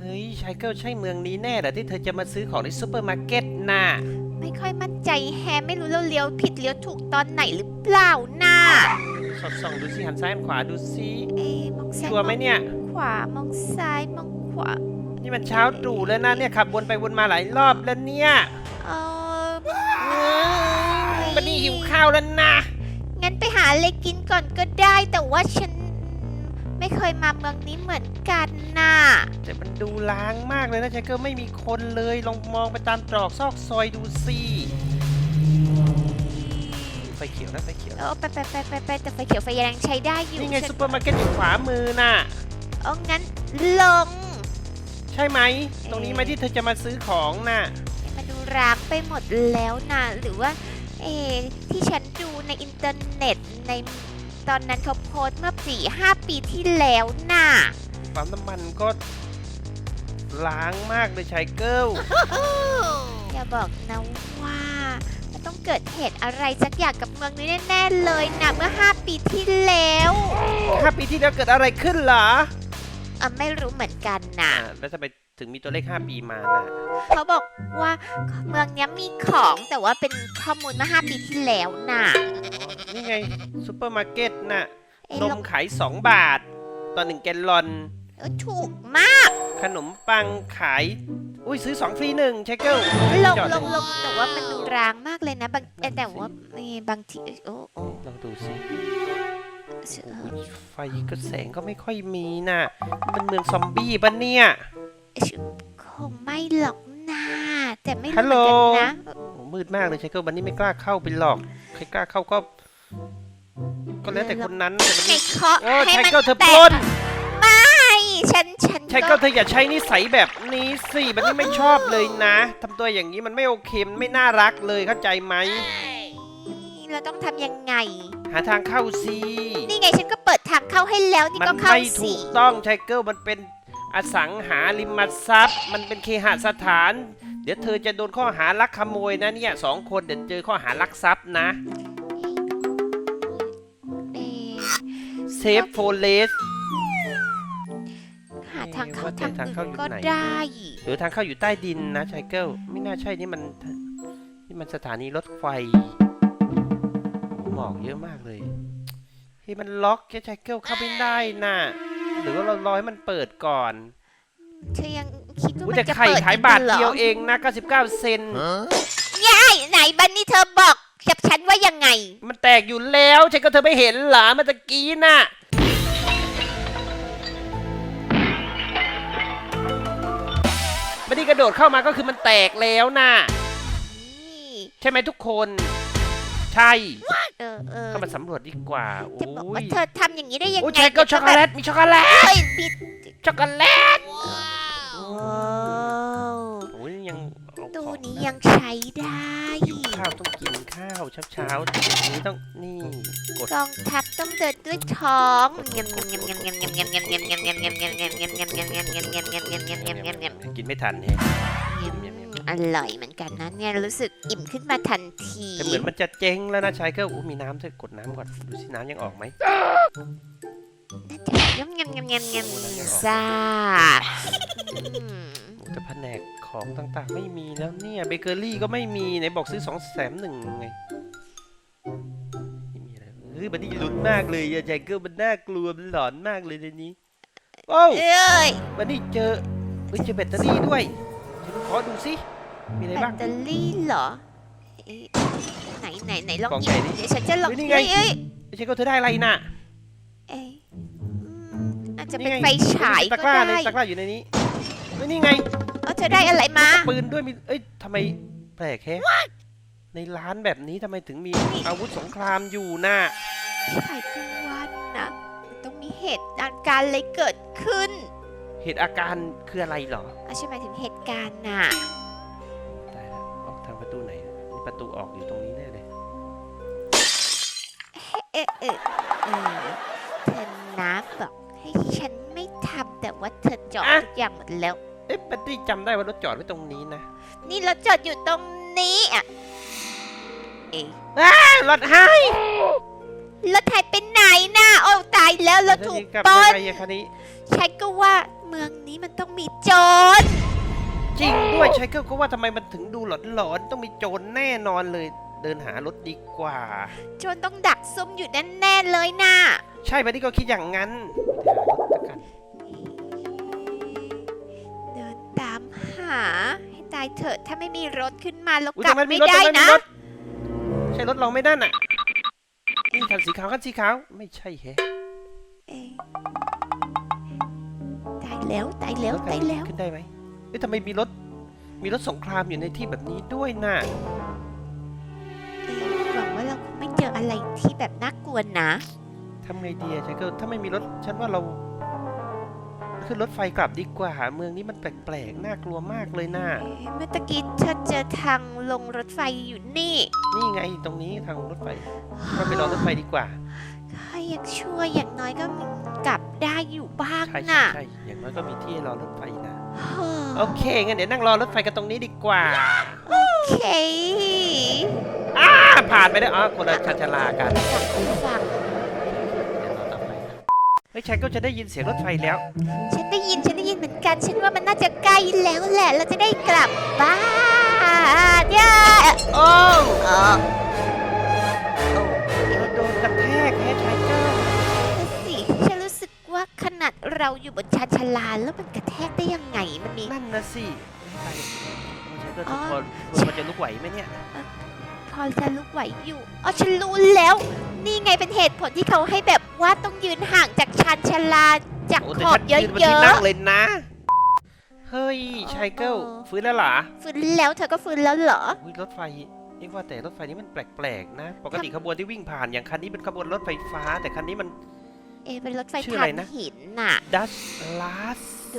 เฮ้ยชายเกิลใช่เมืองนี้แน่เหรอที่เธอจะมาซื้อของในซูเปอร์มาร์เก็ตน่ะ ไม่ค่อยมั่นใจแฮะไม่รู้เราเลี้ยวผิดเลี้ยวถูกตอนไหนหรือเปล่าน่ะสอดส่องดูสิหันซ้ายหันขวาดูสิเอ๊ะมองซ้ายชัวร์ไหมเนี่ย มองขวามองซ้ายมองขวา นี่มันเช้าตรู่แล้วนะเนี่ยขับวนไปวนมาหลายรอบแล้วเนี่ยเออเฮ้ยบันนี่หิวข้าวแล้วนะ งั้นไปหาอะไรกินก่อนก็ได้แต่ว่าฉัน ไม่เคยมาเมืองนี้เหมือนกันน่ะ แต่มันดูล้างมากเลยนะชายเกิลไม่มีคนเลย ลองมองไปตามตรอกซอกซอยดูสิไฟเขียวนะไฟเขียวเออไปไปไปไปไปแต่ไฟเขียวไฟแดงใช้ได้อยู่นี่ไงฉัซูเปอร์มาร์เก็ตอยู่ขวามือน่ะเอางั้นลง ใช่ไหม ตรงนี้ไหมที่เธอจะมาซื้อของน่ะมันดูร้างไปหมดแล้วนะหรือว่าเออที่ฉันดูในอินเทอร์เน็ตใน ตอนนั้นเขาโพสต์เมื่อสี่ห้าปีที่แล้วน่ะ ปั๊มน้ำมันก็ล้างมากเลยชายเกิลอย่าบอกนะว่ามันต้องเกิดเหตุอะไรสักอย่างกับเมืองนี้แน่ๆเลยนะเมื่อ 5 ปีที่แล้วห้าปีที่แล้วเกิดอะไรขึ้นเหรออะไม่รู้เหมือนกันนะอ่าแล้วทำไมถึงมีตัวเลข 5 ปีมาน่ะเขาบอกว่าเมืองนี้มีของแต่ว่าเป็นข้อมูลเมื่อ 5 ปีที่แล้วน่ะ นี่ไงซูเปอร์มาร์เก็ต น่ะเอ้ยนลมองขาย 2 บาท ต่อ 1 แกลลอน เออถูกมากขนมปังขาย อุ้ยซื้อ 2 ฟรีหนึ่งชายเกิลลงจอดลงลงแต่ว่ามันดูร้างมากเลยนะบางเอ่อแต่ว่าเอ่อบางทีโอ้โอ้ลองดูสิเอออุ๊ยไฟก็แสงก็ไม่ค่อยมีน่ะ มันเมืองซอมบี้ปะเนี่ย คงไม่หรอกนะแต่ไม่ฮัรู้ลเหโหลมือนกันนะ โอ้มืดมากเลยชายเกิลวันนี้ไม่กล้าเข้าไปหรอก ใครกล้าเข้าก็ ก็แล้วแต่คนนั้นแต่วันไงนี้เคาะโอ้ให้ชายมันเกิลเธอแตปล้นไม่ฉันฉันชายเกิลเธออย่าใช้นิสัยแบบนี้สิมันนี่ไม่ชอบเลยนะทำตัวอย่างนี้มันไม่โอเคมันไม่น่ารักเลยเข้าใจไหมเราต้องทำยังไง หาทางเข้าสินี่ไงฉันก็เปิดทางเข้าให้แล้วนี่มัก็เข้าไม่สิถูกต้องชายเกิลมันเป็นอสังหาริมทรัพย์ มันเป็นเคหสถาน เดี๋ยวเธอจะโดนข้อหาลักขโมยนะเนี่ยสองคนเดี๋ยวเจอข้อหาลักทรัพย์นะ เซฟโฟเลส หาทางเข้าว่าแต่ทางทางเข้าอื่อนยู่ก็ไหน ได้หรือทางเข้าอยู่ใต้ดินนะชายเกิลไม่น่าใช่นี่มัน นี่มันสถานีรถไฟโอ้หมอกเยอะมากเลยเฮ้ยมันล็อกแค่ชายเกิลเข้าไม่ได้น่ะ หรือว่าเรารอให้มันเปิดก่อนเธอยังคิดว่าอุ้ยมันแต่จะไข่เปิดขายบาทอีกหรอเดียวเองนะ 99 เซนยายไหนบันนี่เธอบอกกับฉันว่ายั งไงมันแตกอยู่แล้วชายเกิลเธอไม่เห็นเหรอเมื่อตะกี้น่ะไม่ได้กระโดดเข้ามาก็คือมันแตกแล้วน่ะ นี่ใช่ไหมทุกคน ใช่ เออเออเข้ามาสำรวจดีกว่าโอ้จะบอกว่ายเธอทำอย่างนี้ได้ยังโอ้ยไงชายเกิลช็อกโกแลต มีช็อกโกแลต เฮ้ยปิดช็อกโกแลตาวเช้าเช้าๆนี้ต้องนี่ กดกองทับต้องเดินด้วยท้องเงี้ยนไม่ทันแฮะอร่อยเหมือนกันนะเนี่ยรู้สึกอิ่มขึ้นมาทันทีแต่เหมือนมันจะเจ๊งแล้วนะชายก็อู้มีน้ำเธอกดน้ำก่อนดูสิน้ำยังออกไหมซาบแต่แผนก ของต่างๆ ไม่มีแล้วเนี่ยเบเกอรี่ก็ไม่มีไหนบอกซื้อสองแสนหนึ่งไงไม่มีอะไรเฮ้ยบันนี่ลุ้นมากเลยอะชายเกิลมันน่ากลัวมันหลอนมากเลยในนี้โอ้วเอ้ยวันนี้เจอเฮ้ยเจอแบตเตอรี่ด้วยเดี๋ยวขอดูสิมีอะไรแบบ้าง ตเตอรี่เหรอเอ๊ะไหนไหนไหนลองกล่องหยิใหญ่บดิเดี๋ยวฉันจะลองเฮ้ยนี่ไง เอ้ยไม่ใช่ก็เธอได้อะไรน่ะ เอ้ยอืมอาจจะนี่เป็นไงไฟฉายตะก็กร้าในได้ตะกร้าอยู่ในนี้เฮ้ยนี่ไง เออเธอได้อะไรมา ปืนด้วยมีเอ้ยทำไมแปลกแฮะในร้านแบบนี้ทำไมถึงมีอาวุธสงครามอยู่น่ะใช่ก็ว่านะ ต้องมีเหตุการณ์อะไรเกิดขึ้น เหตุอาการคืออะไรเหรออะใช่หมายถึงเหตุการณ์น่ะตายแล้วออกทางประตูไหนนี่ประตูออกอยู่ตรงนี้แน่เลยเอ๊ะเอ๊ะเออเธอนะบอกให้ฉันไม่ทำแต่ว่าเธอจอดทุกอย่างหมดแล้ว เอ๊ะแบตตี้จำได้ว่ารถจอดไว้ตรงนี้นะนี่เราจอดอยู่ตรงนี้อะเอ๊ะอ้ารถให้รถไทยไปไหนน่ะโอ้ตายแล้วเราถูกกลับปล้ยังนไงอะคันนี้ ฉันก็ว่าเมืองนี้มันต้องมีโจร จริงด้วยชายเกิลก็ว่าทำไมมันถึงดูหลอนๆต้องมีโจรแน่นอนเลย เดินหารถดีกว่า โจรต้องดักซุ่มอยู่แน่ๆเลยน่ะ ใช่ไหมที่ก็คิดอย่างนั้น ให้ตายเถอะถ้าไม่มีรถขึ้นมาแล้วอุ๊ยกลับทำไม่รถได้ทำนะ รถใช่รถเราไม่นั่นอะนี่คันสีขาวคันสีขาวไม่ใช่แฮะเอ๊ะตายแล้วตายแล้วรถคันตายนี้แล้ว ขึ้นได้ไหมเอ้ยทำไมมีรถมีรถสงครามอยู่ในที่แบบนี้ด้วยน่ะเอ๊ะหวังว่าเราคงไม่เจออะไรที่แบบน่ากลัวนะ ทำไงดีอะชายเกิลถ้าไม่มีรถฉันว่าเรา ขึ้นรถไฟกลับดีกว่า เมืองนี้มันแปลกๆ น่ากลัวมากเลยน่ะเอ๊ะเมื่อตะกี้เธอเจอทางลงรถไฟอยู่นี่ นี่ไงตรงนี้ทางรถไฟเราไปรอรถไฟดีกว่าถ้ายังช่วยอย่างน้อยก็กลับได้อยู่บ้างใช่ใช่น่ะ ใช่อย่างน้อยก็มีที่ให้รอรถไฟนะเฮ้อโอเคงั้นเดี๋ยวนั่งรอรถไฟกันตรงนี้ดีกว่าโอเคอ่าผ่านไปได้วอ๋อคนละชันชาลากันกลับไปฟัง เดี๋ยวรอต่อไปนะ เฮ้ยชายก็จะได้ยินเสียงรถไฟแล้ว ฉันได้ยินฉันได้ยินเหมือนกัน ฉันว่ามันน่าจะใกล้แล้วแหละ เราจะได้กลับบ้านเนี่ยโอ้เออเราโดนกระแทกแฮะชายเกิลสิฉันรู้สึกว่าขนาดเราอยู่บนชานชาลาแล้วมันกระแทกได้ยังไงมันมี นั่นนะสิไม่ไปชายเกิลอ๋ทุอกคนพอจะลุกไหวไหมเนี่ย พอจะลุกไหวอยู่ อ๋อ ฉันรู้แล้ว นี่ไงเป็นเหตุผลที่เขาให้แบบ ว่าต้องยืนห่างจากชานชาลาจากโอ้ขแต่อบฉันเยยืนบนที่อะนั่งเลยนะ เฮ้ยชายเกิลอ๋อฟื้นแล้วเหรอๆฟื้นแล้วเธอก็ฟื้นแล้วเหรอ อุ๊ยรถไฟนี่ว่าแต่รถไฟนี้มันแปลกๆนะ ปกติขบวนที่วิ่งผ่านอย่างคันนี้เป็นขบวนรถไฟฟ้า แต่คันนี้มัน เอะเป็นรถไฟชื่อถ่าอะไรนนะ หินน่ะดัชลาสโด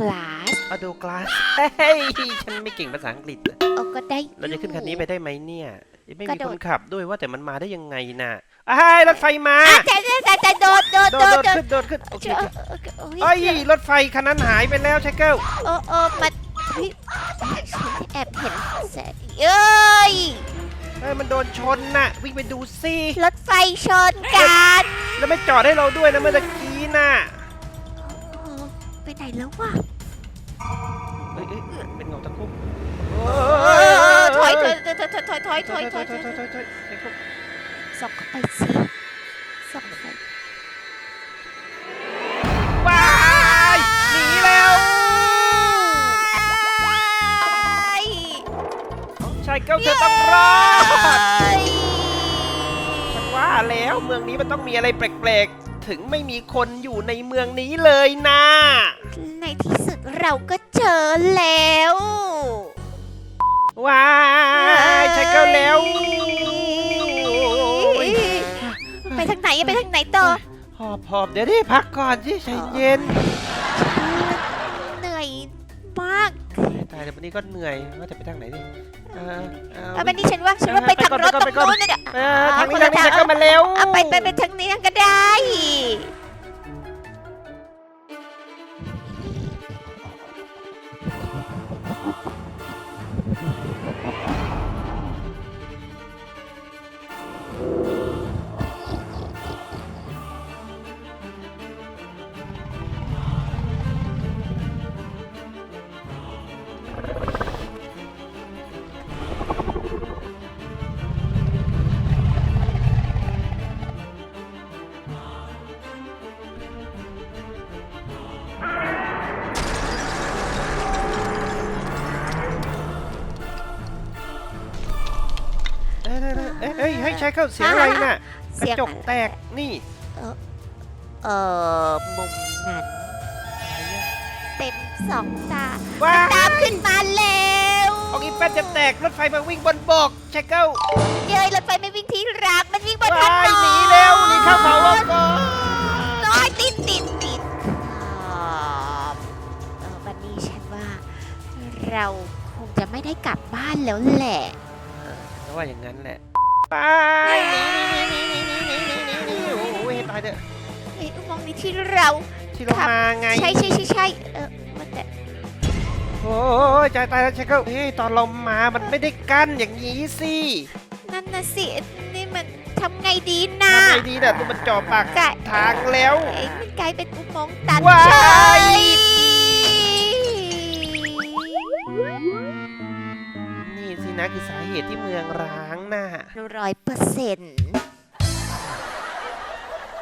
กลาสอโดกลาสเฮ้ยฉันไม่เก่งภาษาอังกฤษอะเอาก็ได้เราจะขึ้นคันนี้ไปได้ไหมเนี่ย ไม่กระมีโดคด นขับด้วยว่าแต่มันมาได้ยังไงน่ะ อ้ายรถไฟมาอะแต่แต่แต่แต่โดดโดดโดโดดดโดโดดดขึ้นโดดขึ้นโอเคเอโออเคเออเออเอ้ยรถไฟคันนั้นหายไปแล้วชายเกิลเออเออมันเฮ้ยฉันแอบเห็นแสงเอ้ยเอ้ยมันโดนชนน่ะวิ่งไปดูสิรถไฟชนกันแล้วไม่จอดให้เราด้วยนะเมื่อตะกี้น่ะเออไปไหนแล้ววะเอ้ยเอ้ยเป็นเงาตะคุ่มเออถอยถอยถอยถอยถอยถอยถอยถอยถอยถอยถอยถอย ส่องเข้าไปสิส่องไปว้ายหนีแล้วชายเก้าเธอต้องรอดฉันว่าแล้วเมืองนี้มันต้องมีอะไรแปลกๆ ถึงไม่มีคนอยู่ในเมืองนี้เลยนะ ในที่สุดเราก็เจอแล้ว ว้ายชายเก้าแล้ว ทางไหนอะไปทางไหนต่อหอบหอบเดี๋ยวดิพักก่อนสิใจเย็นเหนื่อยมากตายแต่วันนี้ก็เหนื่อยว่าจะไปทางไหนดิเออเออเอาไปนี่ฉันว่าฉันว่าไปทางรถตรงนู้นเนี่ยเออทางนี้ทางนี้ชายเก้ามาเร็วเอาไปไปไปทางนี้ก็ได้ ยเอ้ยเฮ้ยชายเก้าเสียงอะไรน่ะกเสีระยงจกแตกนี่เออมุมนั้นเต็มสองตาว้าตามขึ้นมาแล้วออกอีแฟนจะแตกรถไฟมาวิ่งบนบกชายเก้าเย้ยรถไฟไม่วิ่งที่รักมันวิ่งบนถว้านยนหนีแล้วหนีเข้าเขาวงกลน้อยติดติดติดครับเออวันนี้ฉันว่าเราคงจะไม่ได้กลับบ้านแล้วแหละเพราะว่าอย่างนั้นแหละ ไปโอ้ยตายเถอะไอ้อุโมงนี้ที่เราที่เรามาไง ใช่ใช่ใช่ใช่เออว่แต่โอ้ยใจตายแล้วเชคเกิลเฮ้ยตอนเรามามันไม่ได้กั้นอย่างนี้สินั่นนะสินี่มันทำไงดีนะทำไงดีน่ะตัวมันจ่อปากทางแล้ว เอ้ยมันกลายเป็นอุโมงตันว้า นะ คือสาเหตุที่เมืองร้างน่ะร้อยเปอร์เซ็นต์